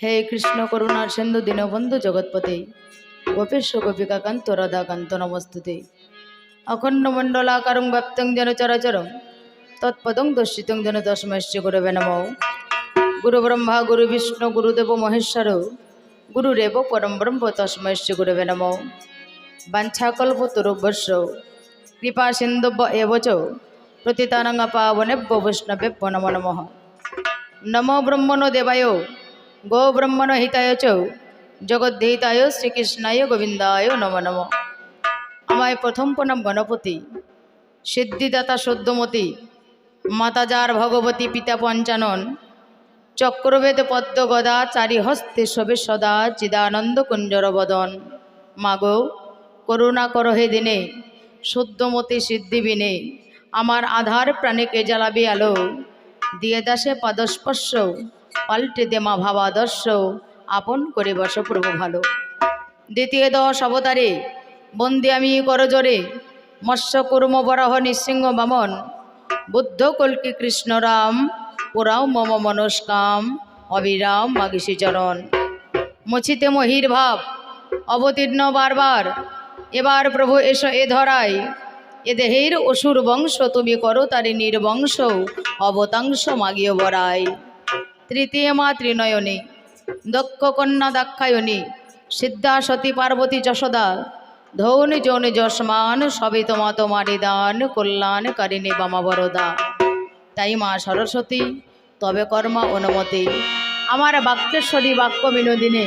হে কৃষ্ণ করুণার সিন্ধু দীনবন্ধু জগৎপতি। গোপেশ গোপিকাকান্ত রাধাকান্ত নমস্তুতে। অখণ্ড মণ্ডলাকারং ব্যপ্তং যেন চরাচরম। তৎপদং দর্শিতং যেন তস্মৈশ্চ গুরবে নম। গুরু ব্রহ্মা, গুরু বিষ্ণু গুরুদেব মহেশ্বর গুরুরেব পরম ব্রহ্ম তস্মৈশ্চ গুরবে নম। বাঞ্ছাকল্পতরুভস্য কৃপা সিন্ধুব্য এব চ প্রতিতানং পাবনেভ্য বৈষ্ণবেভ্য নমো নমঃ। নমো ব্রহ্মণ দেবায়। গো ব্রহ্মণ হিতায় চ জগদ্ধিতায় শ্রীকৃষ্ণায় গোবিন্দায় নম নম আমায় প্রথম প্রণাম গণপতি, সিদ্ধিদাতা সদ্যমতী, মাতাজার ভগবতী পিতা পঞ্চানন, চক্রবেদ পদ্ম গদা চারি হস্তে শোভে সদা চিদানন্দ কুঞ্জর বদন মাগো, করুণা কর হে দিনে শুদ্ধমতি সিদ্ধি বিনে আমার আধার প্রাণীকে জ্বালাবি আলো? দিয়ে দাসে পাদস্পর্শ পাল্টে দে মা ভাবাদর্শ আপন করে বস প্রভু ভালো। দ্বিতীয় দশ অবতারে, বন্দি আমি করজরে মৎস্য কুর্ম বরাহ নৃসিংহ বামন, বুদ্ধ কল্কি কৃষ্ণরাম পুরাও মম মনস্কাম, অবিরাম মাগিসি চরণ। মুছিতে মহির ভাব, অবতীর্ণ বারবার, এবার প্রভু এসো এ ধরায়, এ দেহের অসুর বংশ তুমি করো তারি নির্বংশ, অবতাংশ মাগিয়ে বরাই তৃতীয় মা ত্রিনয়নী, দক্ষ কন্যা দাক্ষায়নী, সিদ্ধা সতী পার্বতী যশোদা, ধৌনি যৌনি যশমান সবই তোমা তোমারি দান কল্যাণ কারিণী বামা বরদা। তাই মা সরস্বতী, তবে কর্মা অনুমতি। আমার বাক্যেশ্বরী বাক্য বিনোদিনী,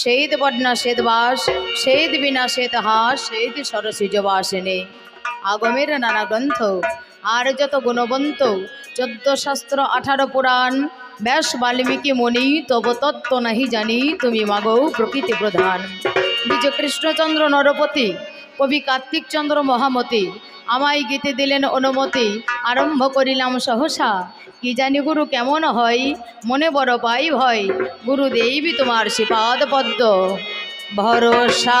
সেইদ বর্ণা শ্বেতবাস সেইদ বিনা শ্বেত হাস, সেইদ সরসিজ বাসিনী। আগমের নানা গ্রন্থ, আর যত গুণবন্ত, চোদ্দ শাস্ত্র আঠারো পুরাণ ব্যাস বাল্মীকি মণি তব তত্ত্ব নাহি জানি, তুমি মাগো প্রকৃতি প্রধান। বিজ কৃষ্ণচন্দ্র নরপতি, কবি কার্তিক চন্দ্র মহামতি, আমায় গীতে দিলেন অনুমতি, আরম্ভ করিলাম সহসা। কি জানি গুরু কেমন হয়, মনে বড় পাই ভয় গুরু দেবী তোমার শ্রীপাদ পদ্ম। ভরসা।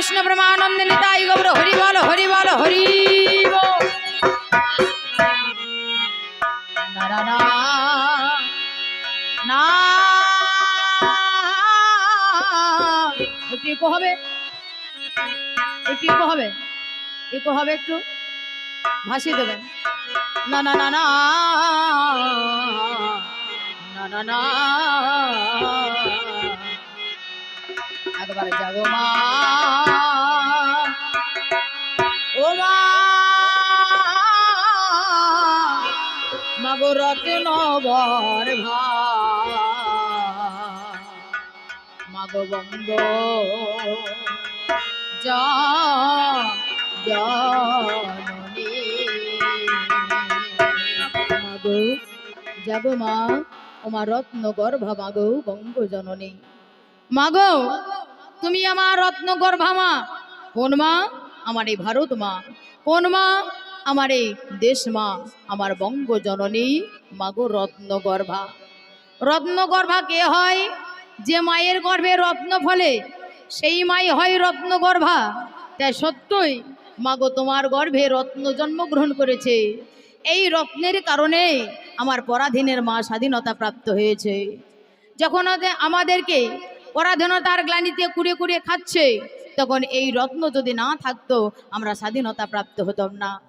কৃষ্ণ ব্রহ্মানন্দে নিতাই গৌর, হরি বল হরি বল, হরি একটু ইকো হবে। একটু ইকো হবে। ইকো হবে একটু। ভাসিয়ে দেবেন। না না না না। না না না। একবার যাব মা। ও মা। রত্ন বর ভা। মাগো বঙ্গ যা জননী মাগো মা আমার রত্ন গর্ভা মাগো বঙ্গ জননী মাগো তুমি আমার রত্ন গর্ভা মা। কোন মা? আমার এই ভারত মা। কোন মা? আমার এই দেশ মা। আমার বঙ্গ জননী মাগো রত্ন গর্ভা। রত্ন গর্ভা কে হয়? যে মায়ের গর্ভে রত্ন ফলে, সেই মাই হয় রত্ন গর্ভা। তাই সত্যই মাগো তোমার গর্ভে রত্ন জন্মগ্রহণ করেছে। এই রত্নের কারণে আমার পরাধীনের মা স্বাধীনতা প্রাপ্ত হয়েছে। যখন ওদের- আমাদেরকে পরাধীনতার গ্লানিতে কুড়ে কুড়ে খাচ্ছে। তখন এই রত্ন যদি না থাকতো, আমরা স্বাধীনতা প্রাপ্ত হতাম না।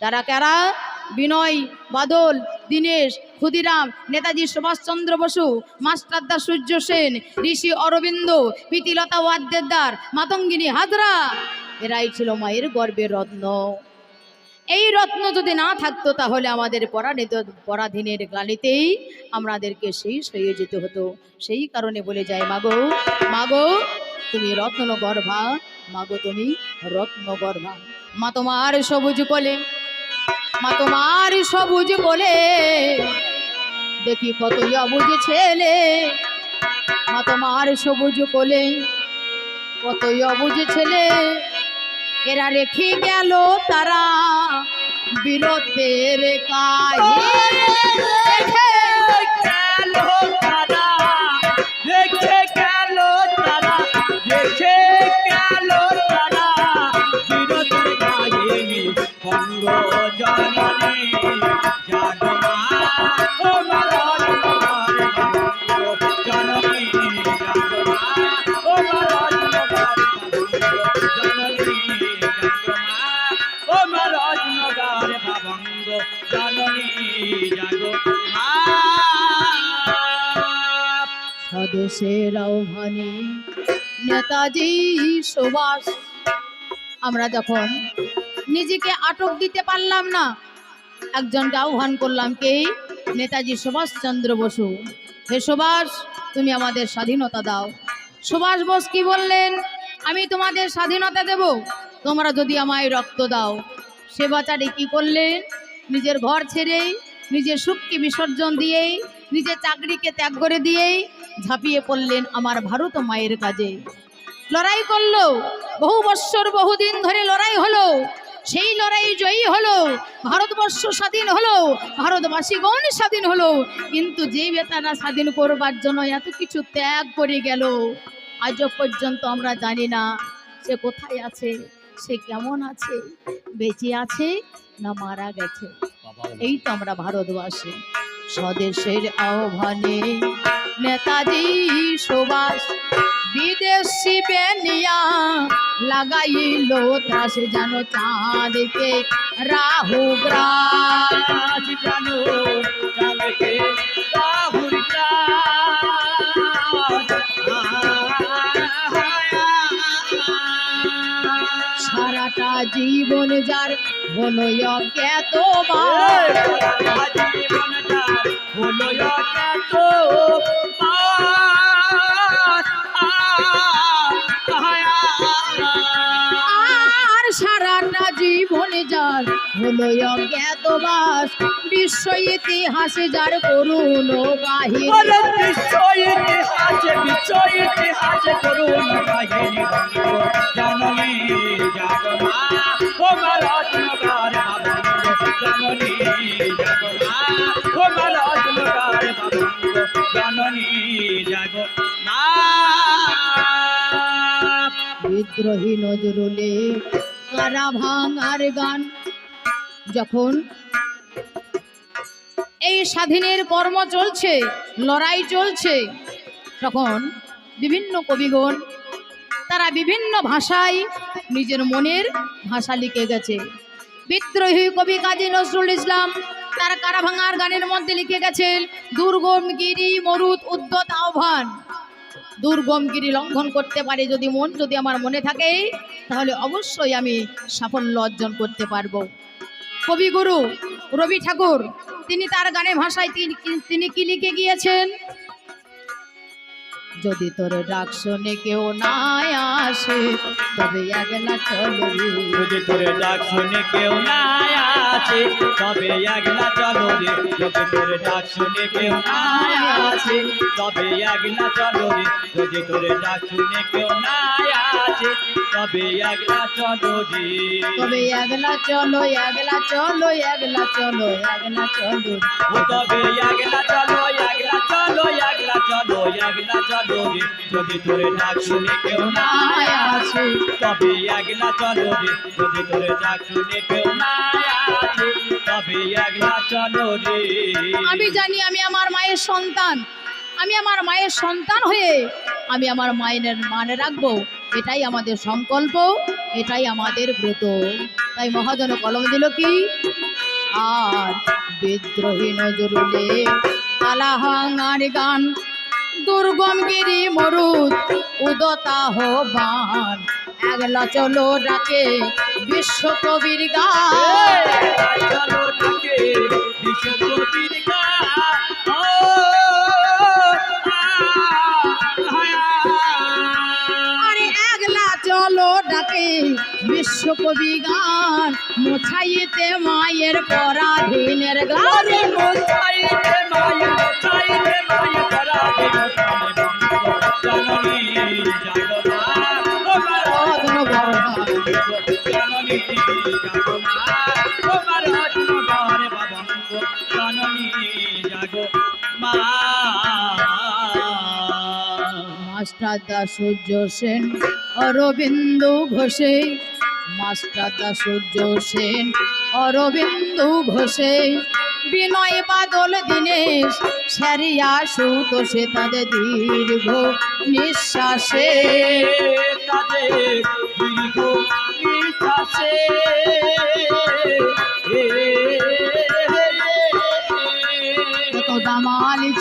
তারা কারা বিনয়, বাদল, দীনেশ, ক্ষুদিরাম, নেতাজি সুভাষচন্দ্র বসু, মাস্টারদা সূর্য সেন, ঋষি অরবিন্দ, প্রীতিলতা ওয়াদ্দেদার, মাতঙ্গিনী হাজরা, এরাই ছিল মায়ের গর্বের রত্ন। এই রত্ন যদি না থাকতো তাহলে আমাদের পরাধীন পরাধীনের গালিতেই আমাদেরকে সেই সয়ে যেতে হতো। সেই কারণে বলে যায়, মাগো মাগো, তুমি রত্ন গর্ভা মাগো, তুমি রত্ন গর্ভা মা তোমার সবুজ বলে মা তোমার সবুজ বলে দেখি কত অবুজ ছেলে। মা তোমার সবুজ বলে কতই অবুজ ছেলে। এরা রেখে গেল তারা বীরত্বের কাহিনী গেল তারা দেখে গেল তারা দেখে গেল তারা বিরতের স্বদেশের আহ্বানে নেতাজি সুভাষ, আমরা যখন নিজেকে আটক দিতে পারলাম না, একজনকে আহ্বান করলাম, কে? নেতাজি সুভাষচন্দ্র বসু। হে সুভাষ, তুমি আমাদের স্বাধীনতা দাও। সুভাষ বোস কি বললেন? আমি তোমাদের স্বাধীনতা দেব, তোমরা যদি আমায় রক্ত দাও। সে বাচ্চাটি কি করলেন? নিজের ঘর ছেড়েই, নিজের সুখকে বিসর্জন দিয়েই, নিজের চাকরিকে ত্যাগ করে দিয়েই ঝাঁপিয়ে পড়লেন আমার ভারত মায়ের কাজে। লড়াই করল বহু বৎসর বহুদিন ধরে লড়াই হলো সেই লড়াই জয়ী হলো ভারতবর্ষ স্বাধীন হলো ভারতবাসীগণ স্বাধীন হলো কিন্তু যে বেতারা স্বাধীন করবার জন্য এত কিছু ত্যাগ করে গেল আজও পর্যন্ত আমরা জানি না সে কোথায় আছে সে কেমন আছে বেঁচে আছে না মারা গেছে। এই তো আমরা ভারতবাসী। স্বদেশের আহ্বানে নেতাজি সুভাষ বিদেশি বেনিয়া লাগাইল ত্রাস যেন চাঁদকে রাহু গ্রাস। জীবন যার হলো এত আর সারাটা জীবন যার হলো অজ্ঞাতবাস বিশ্ব ইতিহাসে যার করুণ কাহিনী বিশ্ব ইতিহাসে বিশ্ব ইতিহাসে করুন কাহিনী জননী জাগমা বিদ্রোহী নজরুলে কারা ভাঙার গান। যখন এই স্বাধীনের কর্ম চলছে, লড়াই চলছে, তখন বিভিন্ন কবিগণ তারা বিভিন্ন ভাষায় নিজের মনের ভাষা লিখে গেছে। বিদ্রোহী কবি কাজী নজরুল ইসলাম তার কারাভাঙার গানের মধ্যে লিখে গেছেন, দুর্গম গিরি মরুত উদ্যত আহ্বান। দুর্গম গিরি লঙ্ঘন করতে পারে যদি মন যদি আমার মনে থাকে, তাহলে অবশ্যই আমি সাফল্য অর্জন করতে পারব। কবিগুরু রবি ঠাকুর, তিনি তার গানে ভাষায় তিনি কি লিখে গিয়েছেন? যদি তোর ডাক শুনে কেউ না আসে তবে একলা চলো রে। যদি তোরে ডাক শুনে কেউ না আছে তবে একলা চলো রে। যদি তোরে ডাক শুনে কেউ না আছে তবে একলা চলো রে। যদি তোরে ডাক শুনে কেউ না আছে তবে একলা চলো রে। তবে একলা চলো একলা চলো একলা চলো একলা চলো। তবে একলা চলো চলো, একলা চলো রে। যদি তোরে ডাক শুনে কেউ না তবে একলা চলো রে। যদি তোরে ডাক শুনে কেউ না তবে একলা চলো রে। আমি জানি আমি আমার মায়ের সন্তান। আমি আমার মায়ের সন্তান হয়ে আমি আমার মায়ের মানে রাখব। এটাই আমাদের সংকল্প, এটাই আমাদের ব্রত। তাই মহাজন কলম দিল কি? আর বিদ্রোহী নজরুলে কালাহাঙ্গার গান দুর্গম গিরি মরুদ উদতাহ হবান একলা চলো ডাকে বিশ্বকবির গান। গান মোছাইতে মায়ের পরাধীনের গান চাইতে মায়া চাইতে মায়া করা জননী জাগমা তোমার রত্ন গর্ভা। জননী জাগমা তোমার রত্ন ঘরে বাবঙ্গ জননী জাগমা মাস্টার দা সূর্য সেন অরবিন্দ ঘোষে মাস্টার দা সূর্য সেন, অরবিন্দ ঘোষে। বিনয় বাদল দীনেশ স্যারিয়া সুতোষে তাদের দীর্ঘ নিঃশ্বাসে। দীর্ঘ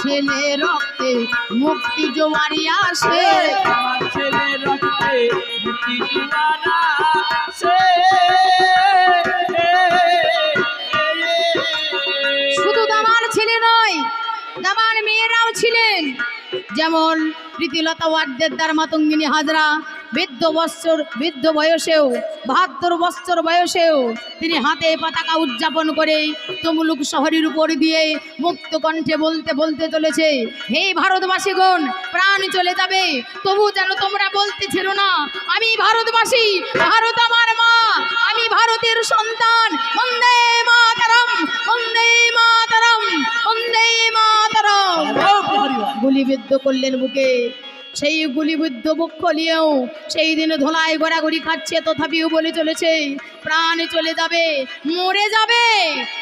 ছেলে রক্তে মুক্তি জোয়ারি আসে। ছেলে রক্তে মুক্তি জুয়ানা যেমন প্রীতিলতা ওয়াদ্দেদার মাতঙ্গিনী হাজরা, বৃদ্ধ বৎসর, বৃদ্ধ বয়সেও, বাহাত্তর বৎসর বয়সেও তিনি হাতে পতাকা উদযাপন করে তমুলুক শহরের উপর দিয়ে মুক্ত কণ্ঠে বলতে বলতে চলেছে, হে ভারতবাসীগণ, প্রাণ চলে যাবে, তবু যেন তোমরা বলতে ছিল না, আমি ভারতবাসী, ভারত আমার মা, আমি ভারতের সন্তান, বন্দে গুলিবিদ্ধ করলেন বুকে। সেই গুলিবিদ্ধ বক্ষ নিয়েও সেই দিন ধোলায় গড়াগড়ি খাচ্ছে, তথাপিও বলে চলেছে, প্রাণ চলে যাবে, মরে যাবে।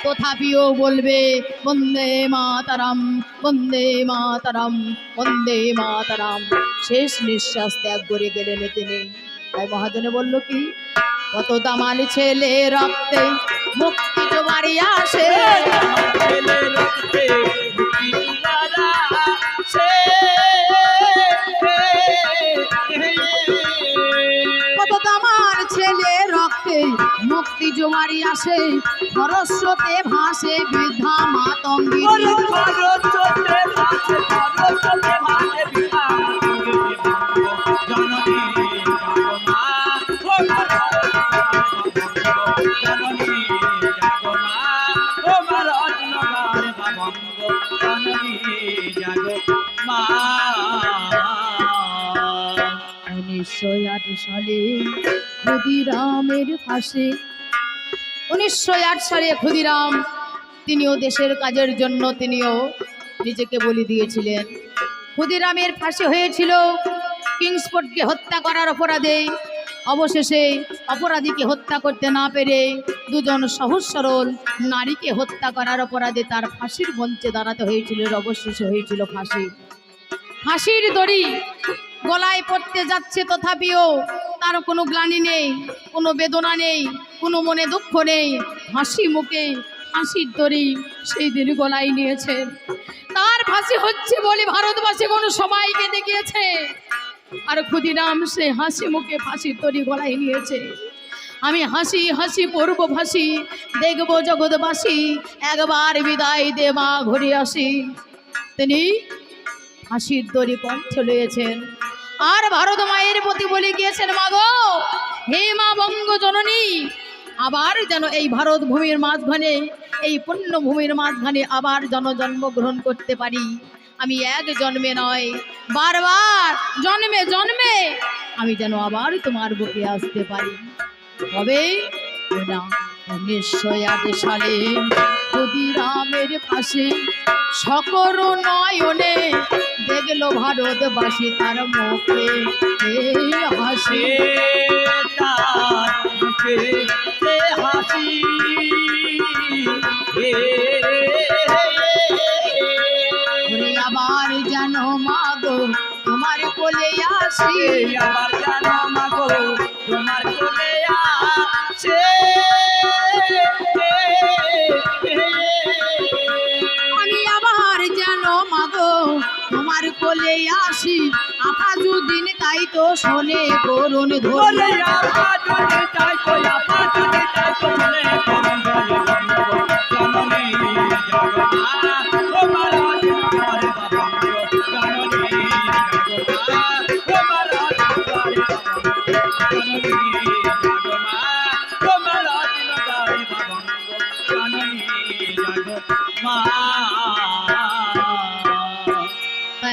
তথাপিও বলবে, বন্দে মাতারাম বন্দে মাতারাম বন্দে মাতারাম। শেষ নিঃশ্বাস ত্যাগ করে গেলেন তিনি। তাই মহাজনে বলল, কি? কত দামাল ছেলে রক্তে মুক্তি জোয়ারি আসে। জোয়ারি আসে খরস্রোতে ভাসে বৃদ্ধা মাতঙ্গী ভাসে ভাসে উনিশশো আট সালে ক্ষুদিরামের ফাঁসে উনিশশো আট সালে ক্ষুদিরাম, তিনিও দেশের কাজের জন্য তিনিও নিজেকে বলি দিয়েছিলেন। ক্ষুদিরামের ফাঁসি হয়েছিল কিংসফোর্ডকে হত্যা করার অপরাধে। অবশেষে অপরাধীকে হত্যা করতে না পেরে দুজন সহজ সরল নারীকে হত্যা করার অপরাধে তার ফাঁসির মঞ্চে দাঁড়াতে হয়েছিল অবশেষে হয়েছিল ফাঁসি। ফাঁসির দড়ি গলায় পড়তে যাচ্ছে, তথাপিও তার কোনো গ্লানি নেই, কোনো বেদনা নেই, কোনো মনে দুঃখ নেই, হাসি মুখে, হাসির দড়ি সেই দিন গলায় নিয়েছেন তার ফাঁসি হচ্ছে বলে ভারতবাসী কোনো সবাইকে দেখিয়েছে। আর ক্ষুদিরাম সে হাসি মুখে ফাঁসির দড়ি গলায় নিয়েছে। আমি হাসি হাসি পড়ব ফাঁসি, দেখব জগৎবাসী, একবার বিদায় দে মা ঘুরে আসি। তিনি হাসির দড়ি কণ্ঠে লয়েছেন। আর ভারত মায়ের প্রতি বলে গিয়েছেন মা গো হে মা বঙ্গ জননী আবার যেন এই ভারত ভূমির মাঝখানে, এই পুণ্যভূমির মাঝখানে আবার যেন জন্মগ্রহণ করতে পারি। আমি এক জন্মে নয়, বারবার জন্মে জন্মে আমি যেন আবার তোমার বুকে আসতে পারি। তবে না, উনিশশো এক সালে ক্ষুদিরামের পাশে সকর নয়নে দেখল ভারতবাসী তার মুখে এই হাসি। তার মুখে সে হাসি। আবার যেন মাগো তোমার কোলে আসি। আবার যেন মাগো তোমার কোলে আসি। আকাশ মাজুদ্দিন তাই তো শোনে করুণ ধরি বলে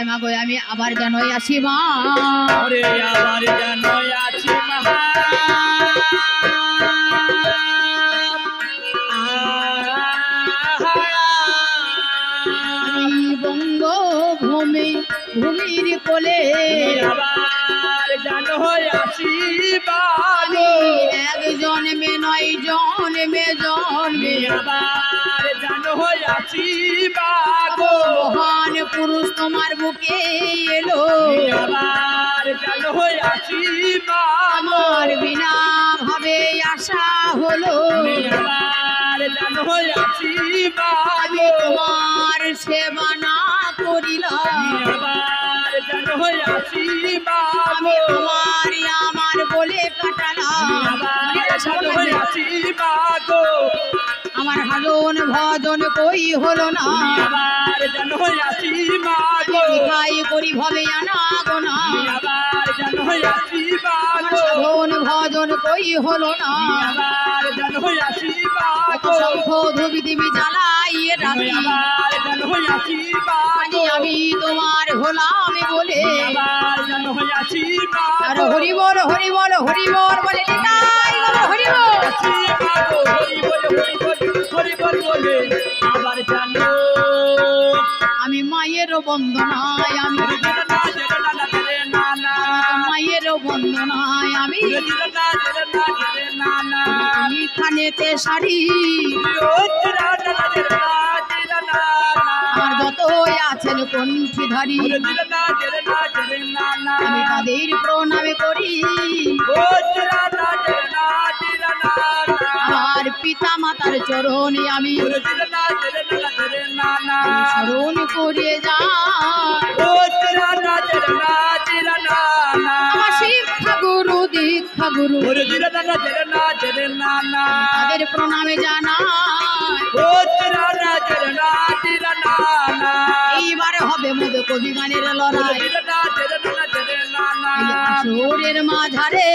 মা গো আমি আবার জানোই আসি মা। আবার বঙ্গ ভূমি ভূমির কোলে আবার যেন আসি আমি এক জন্মে নয় জন্মে জন্মে আবার যেন আসি বাগো পুরুষ তোমার বুকে এলো। আবার যেন আসি আমার বিনা ভাবে আশা হলো। আবার যেন আসি আমি তোমার সেবা না করিলাম। আবার যেন আসি আমি তোমার আমার বলে কাটালাম। আবার যেন আসি আমার হাজন ভজন কই হলো না? আবার যেন আসি মাগো খাই করি ভবে আনা গোনা আবার যেন আসি আমার মাগো সাধন ভজন কই হলো না? আবার যেন আসি কত মাগো শঙ্খ ধুবি দিবি জ্বালাইয়ে রাখি আবার যেন আসি আজ মাগো আমি তোমার হলাম বলে। আবার যেন আসি আর মাগো হরি বল হরি বল হরি বল বলে নিতাই গো হরি বল আসি মাগো হরি বল হরি বল বলে আবার জানো আমি মায়ের বন্দনায় আমি মায়ের বন্দনায় আমি খানেতে শাড়ি। আমার যতই আছেন কণ্ঠীধারী আমি তাদের প্রণামে করি আমার পিতা মাতার চরণে আমি স্মরণ করে যা আমার শিক্ষা গুরু দীক্ষা গুরু। তাদের প্রণামে জানা এইবার হবে মদ কবি গানের লড়াই। এই আসরের মাঝারে।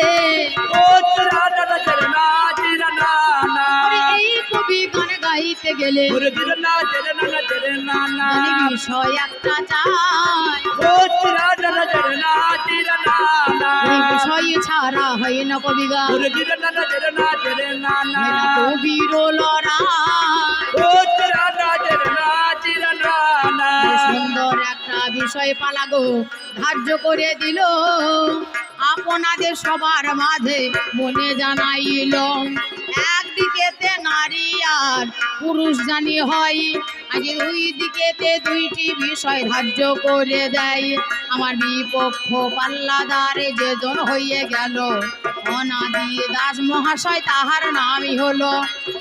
এই কবি গান গাইতে গেলে বিষয় একটা চাই। বিষয় ছাড়া হয় না কবি কবির সুন্দর একটা বিষয় পালাগো ধার্য করে দিল। আপনাদের সবার মাঝে মনে জানাইল একদিকেতে নারী আর পুরুষ জানি হয়। আজ দুই দিকেতে দুইটি বিষয় ধার্য করে দেয়। আমার বিপক্ষ পাল্লাদারে যেজন হইয়ে গেল। অনাদি দাস মহাশয় তাহার নামই হলো।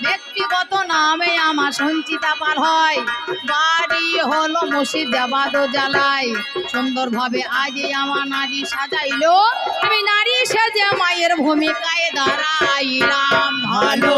ব্যক্তিগত নামে আমার সঞ্চিতা পাল হয়। বাড়ি হলো মুর্শিদাবাদ ও জ্বালায় সুন্দরভাবে আজ আমার নারী সাজাইলো। আমি নারী সাজে মায়ের ভূমিকায় দাঁড়াইলাম ভালো।